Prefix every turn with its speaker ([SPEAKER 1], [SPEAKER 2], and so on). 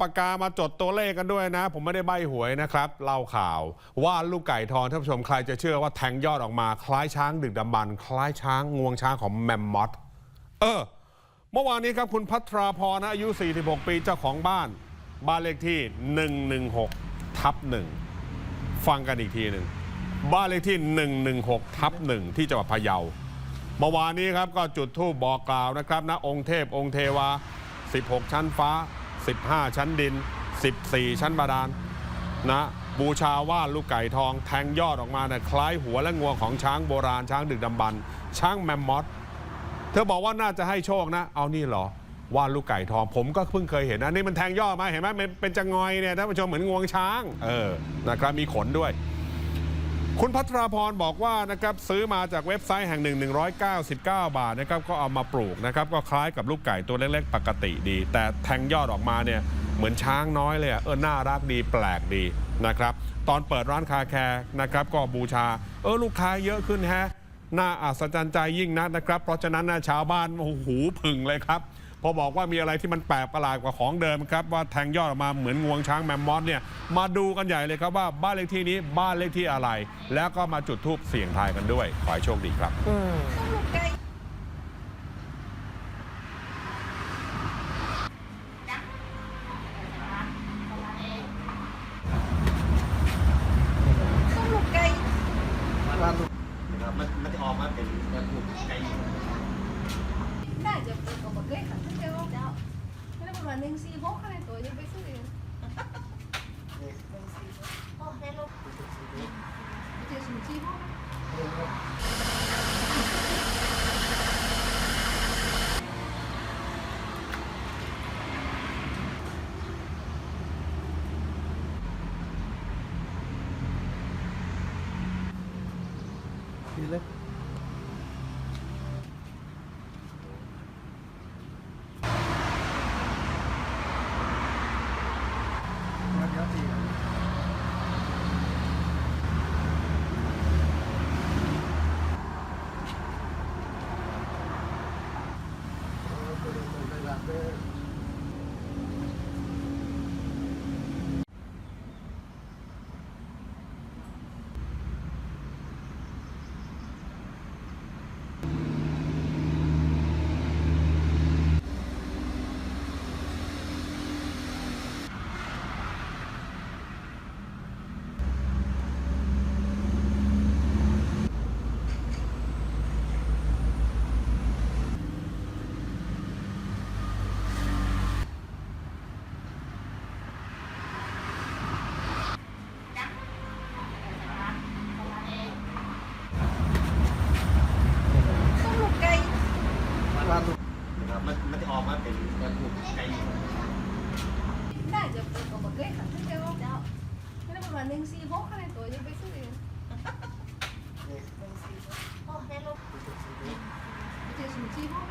[SPEAKER 1] ปากกามาจดตัวเลขกันด้วยนะ ผมไม่ได้ใบหวยนะครับเล่าข่าวว่าลูกไก่ทองท่านผู้ชมใครจะเชื่อว่าแทงยอดออกมาคล้ายช้างดึกดำบรรคล้ายช้างงวงช้างของแมมมอสเออ เมื่อวานนี้ครับคุณพัทราพรนะอายุ 46 ปีเจ้าของบ้าน บ้านเลขที่ 116 ทับหนึ่งฟังกันอีกทีหนึ่งบ้านเลขที่ 116 ทับหนึ่งที่จังหวัดพะเยาเมื่อวานนี้ครับก็จุดธูปบอกกล่าวนะครับนะองค์เทพองค์เทวา 16 ชั้นฟ้า 15 ชั้นดิน 14 ชั้นบาดาลนะบูชาว่านลูกไก่ทองแทงยอดออกมานะคล้ายหัวและงวงของช้างโบราณช้างดึกดำบรรช้างแมมมอสเธอบอกว่าน่าจะให้โชคนะ เอานี่เหรอว่านลูกไก่ทองผมก็เพิ่งเคยเห็นนะนี่มันแทงยอดมาเห็นไหมเป็นจะงอยเนี่ยท่านผู้ชมเหมือนงวงช้างเออนะครับมีขนด้วย คุณพัทราพรบอกว่านะครับซื้อมาจากเว็บไซต์แห่งหนึ่ง199 บาทนะครับก็เอามาปลูกนะครับก็คล้ายกับลูกไก่ตัวเล็กๆ ปกติดี แต่แทงยอดออกมาเนี่ยเหมือนช้างน้อยเลยเออน่ารักดีแปลกดีนะครับตอนเปิดร้านคาแคร์นะครับก็บูชา เออลูกค้าเยอะขึ้นแฮะน่าอัศจรรย์ใจยิ่งนักนะครับ เพราะฉะนั้นนะชาวบ้านโอ้โหผึ่งเลยครับ พอบอกว่ามีอะไรที่มันแปลกประหลาดกว่าของเดิมครับว่าแทงยอดออกมาเหมือนงวงช้างแมมมอสเนี่ยมาดูกันใหญ่เลยครับว่าบ้านเลขที่นี้บ้านเลขที่อะไร แล้วก็มาจุดธูปเสี่ยงทายกันด้วยขอให้โชคดีครับ
[SPEAKER 2] อืมลูกไก่
[SPEAKER 3] นะครับมันมันจะออกมาเป็นแบบผูกไก่
[SPEAKER 2] น่าจะเป็นกับบักเล็กค่ะท่านเจ้าเจ้า ไม่ได้ประมาณหนึ่งสี่หกอะไรตัวยังไปซื้อเองโอ้ได้ลูกเจอสูงสี่หก
[SPEAKER 3] ทีเลย
[SPEAKER 2] ต้มลูกไก่
[SPEAKER 3] นะครับมันมันจะออกมาเป็นแบบผูกไก่
[SPEAKER 2] น่าจะเป็นกับบักเล็กค่ะท่านเจ้าเจ้าไม่ได้ประมาณหนึ่งสี่หกอะไรตัวยังไปซื้อเองโอ้ได้ลูกเจอสูงสี่หก